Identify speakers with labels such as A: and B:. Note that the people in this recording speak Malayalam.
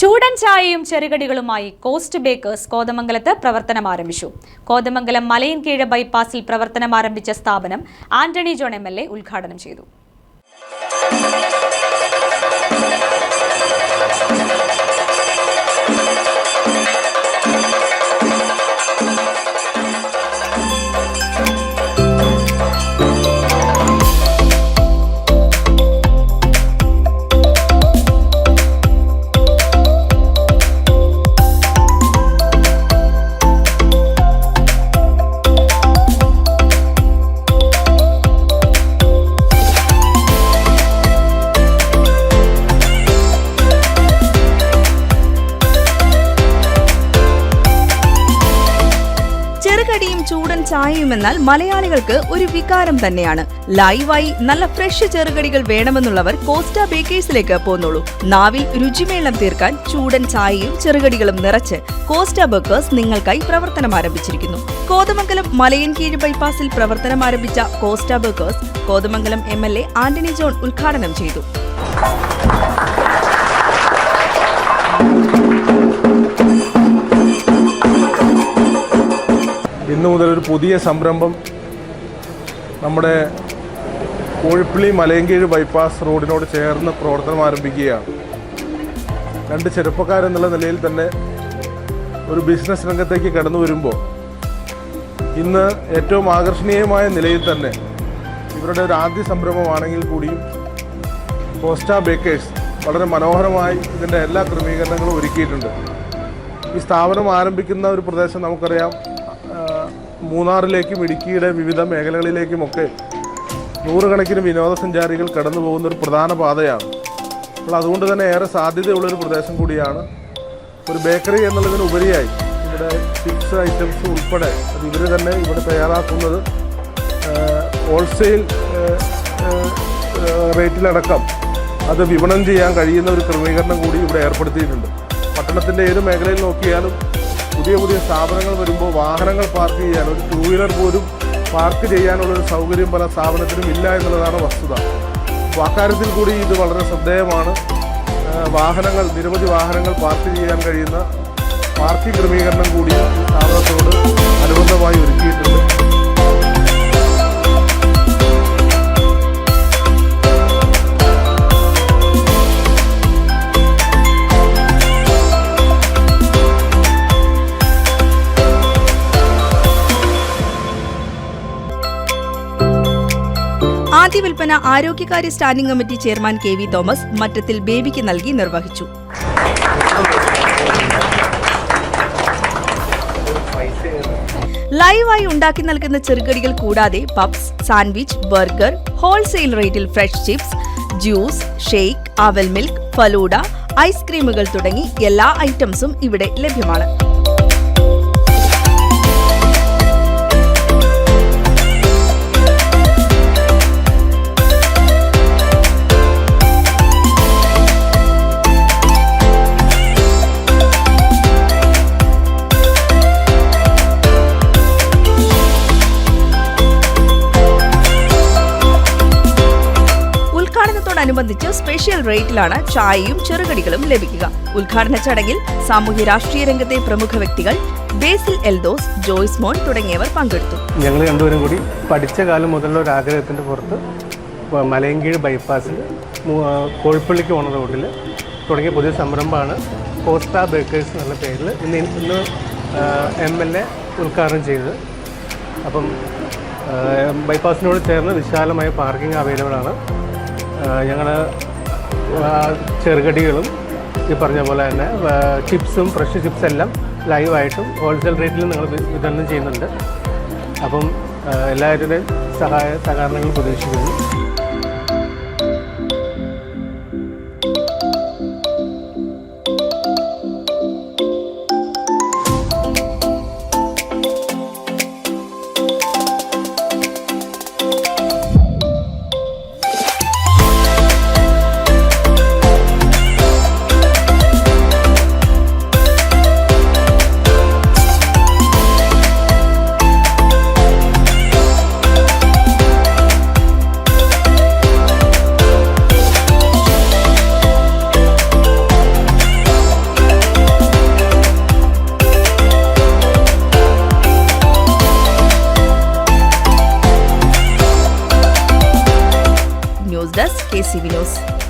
A: ചൂടൻ ചായയും ചെറുകടികളുമായി കോസ്റ്റ് ബേക്കേഴ്സ് കോതമംഗലത്ത് പ്രവർത്തനം ആരംഭിച്ചു. കോതമംഗലം മലയൻകീഴ് ബൈപ്പാസിൽ പ്രവർത്തനം ആരംഭിച്ച സ്ഥാപനം ആന്റണി ജോൺ എം ഉദ്ഘാടനം ചെയ്തു.
B: ചെറുകടിയും ചൂടൻ ചായയും എന്നാൽ മലയാളികൾക്ക് ഒരു വികാരം തന്നെയാണ്. ലൈവായി നല്ല ഫ്രഷ് ചെറുകടികൾ വേണമെന്നുള്ളവർ കോസ്റ്റ ബേക്കേഴ്സിലേക്ക് പോന്നോളൂ. നാവിൽ രുചിമേളം തീർക്കാൻ ചൂടൻ ചായയും ചെറുകടികളും നിറച്ച് കോസ്റ്റ ബേക്കേഴ്സ് നിങ്ങൾക്കായി പ്രവർത്തനം ആരംഭിച്ചിരിക്കുന്നു. കോതമംഗലം മലയൻ കീഴ് ബൈപ്പാസിൽ പ്രവർത്തനം ആരംഭിച്ച Costa bakers Kothamangalam A Antony John ഉദ്ഘാടനം ചെയ്തു.
C: ഇന്നു മുതൽ ഒരു പുതിയ സംരംഭം നമ്മുടെ കോഴിപ്പള്ളി മലയങ്കീഴ് ബൈപ്പാസ് റോഡിനോട് ചേർന്ന് പ്രവർത്തനം ആരംഭിക്കുകയാണ്. രണ്ട് ചെറുപ്പക്കാരെന്നുള്ള നിലയിൽ തന്നെ ഒരു ബിസിനസ് രംഗത്തേക്ക് കടന്നു വരുമ്പോൾ ഇന്ന് ഏറ്റവും ആകർഷണീയമായ നിലയിൽ തന്നെ ഇവരുടെ ഒരു ആദ്യ സംരംഭമാണെങ്കിൽ കൂടിയും കോസ്റ്റ ബേക്കേഴ്സ് വളരെ മനോഹരമായി ഇതിന്റെ എല്ലാ ക്രമീകരണങ്ങളും ഒരുക്കിയിട്ടുണ്ട്. ഈ സ്ഥാപനം ആരംഭിക്കുന്ന ഒരു പ്രദേശം നമുക്കറിയാം. മൂന്നാറിലേക്കും ഇടുക്കിയുടെ വിവിധ മേഖലകളിലേക്കുമൊക്കെ നൂറുകണക്കിന് വിനോദസഞ്ചാരികൾ കടന്നു പോകുന്ന ഒരു പ്രധാന പാതയാണ്. അപ്പോൾ അതുകൊണ്ട് തന്നെ ഏറെ സാധ്യതയുള്ളൊരു പ്രദേശം കൂടിയാണ് ഒരു ബേക്കറി എന്നുള്ളതിന് ഉപരിയായി. ഇവിടെ ചിപ്സ് ഐറ്റംസ് ഉൾപ്പെടെ അത് ഇവർ തന്നെ ഇവിടെ തയ്യാറാക്കുന്നത് ഹോൾസെയിൽ റേറ്റിലടക്കം അത് വിപണനം ചെയ്യാൻ കഴിയുന്ന ഒരു ക്രമീകരണം കൂടി ഇവിടെ ഏർപ്പെടുത്തിയിട്ടുണ്ട്. പട്ടണത്തിന്റെ ഏത് മേഖലയിൽ നോക്കിയാലും പുതിയ പുതിയ സ്ഥാപനങ്ങൾ വരുമ്പോൾ വാഹനങ്ങൾ പാർക്ക് ചെയ്യാൻ ഒരു ടൂ വീലർ പോലും പാർക്ക് ചെയ്യാനുള്ള ഒരു സൗകര്യം പല സ്ഥാപനത്തിനും ഇല്ല എന്നുള്ളതാണ് വസ്തുത. അപ്പോൾ അക്കാര്യത്തിൽ കൂടി ഇത് വളരെ ശ്രദ്ധേയമാണ്. വാഹനങ്ങൾ നിരവധി വാഹനങ്ങൾ പാർക്ക് ചെയ്യാൻ കഴിയുന്ന പാർക്കിംഗ് ക്രമീകരണം കൂടി സ്ഥാപനത്തോട് അനുബന്ധമായി ഒരുക്കിയിട്ടുണ്ട്.
B: ആദ്യ വിൽപ്പന ആരോഗ്യകാര്യ standing committee chairman K V Thomas Mattathil ബേബിക്ക് നൽകി നിർവഹിച്ചു. ലൈവായി ഉണ്ടാക്കി നൽകുന്ന ചെറുകടികൾ കൂടാതെ പബ്സ് സാൻഡ്വിച്ച് ബർഗർ ഹോൾസെയിൽ റേറ്റിൽ ഫ്രഷ് ചിപ്സ് ജ്യൂസ് ഷെയ്ക്ക് അവൽ മിൽക്ക് ഫലൂഡ ഐസ്ക്രീമുകൾ തുടങ്ങി എല്ലാ ഐറ്റംസും ഇവിടെ ലഭ്യമാണ്. ഉദ്ഘാടനത്തോടനുബന്ധിച്ച് സ്പെഷ്യൽ റേറ്റിലാണ് ചായയും ചെറുകടികളും ലഭിക്കുക. ഉദ്ഘാടന ചടങ്ങിൽ സാമൂഹ്യ രാഷ്ട്രീയ രംഗത്തെ പ്രമുഖ വ്യക്തികൾ ബേസിൽ എൽദോസ് ജോയ്സ് മോൻ തുടങ്ങിയവർ പങ്കെടുത്തു.
D: ഞങ്ങൾ രണ്ടുപേരും കൂടി പഠിച്ച കാലം മുതലുള്ള ഒരു ആഗ്രഹത്തിന്റെ പുറത്ത് മലയങ്കീഴ് ബൈപ്പാസിൽ കോഴിപ്പള്ളിക്ക് പോണ റോഡിൽ തുടങ്ങിയ പുതിയ സംരംഭമാണ് കോസ്റ്റാ ബേക്കേഴ്സ് എന്നുള്ള പേരിൽ ഇന്ന് ഇന്ന് എം എൽ എ ഉദ്ഘാടനം ചെയ്തത്. അപ്പം ബൈപ്പാസിനോട് ചേർന്ന് വിശാലമായ പാർക്കിംഗ് അവൈലബിൾ ആണ്. ഞങ്ങൾ ചെറുകടികളും ഈ പറഞ്ഞ പോലെ തന്നെ ചിപ്സും ഫ്രഷ് ചിപ്സ് എല്ലാം ലൈവായിട്ടും ഹോൾസെയിൽ റേറ്റിൽ നിങ്ങൾ വിതരണം ചെയ്യുന്നുണ്ട്. അപ്പം എല്ലാവരുടെയും സഹായ സഹകരണങ്ങൾ പ്രതീക്ഷിക്കുന്നു.
B: K C V news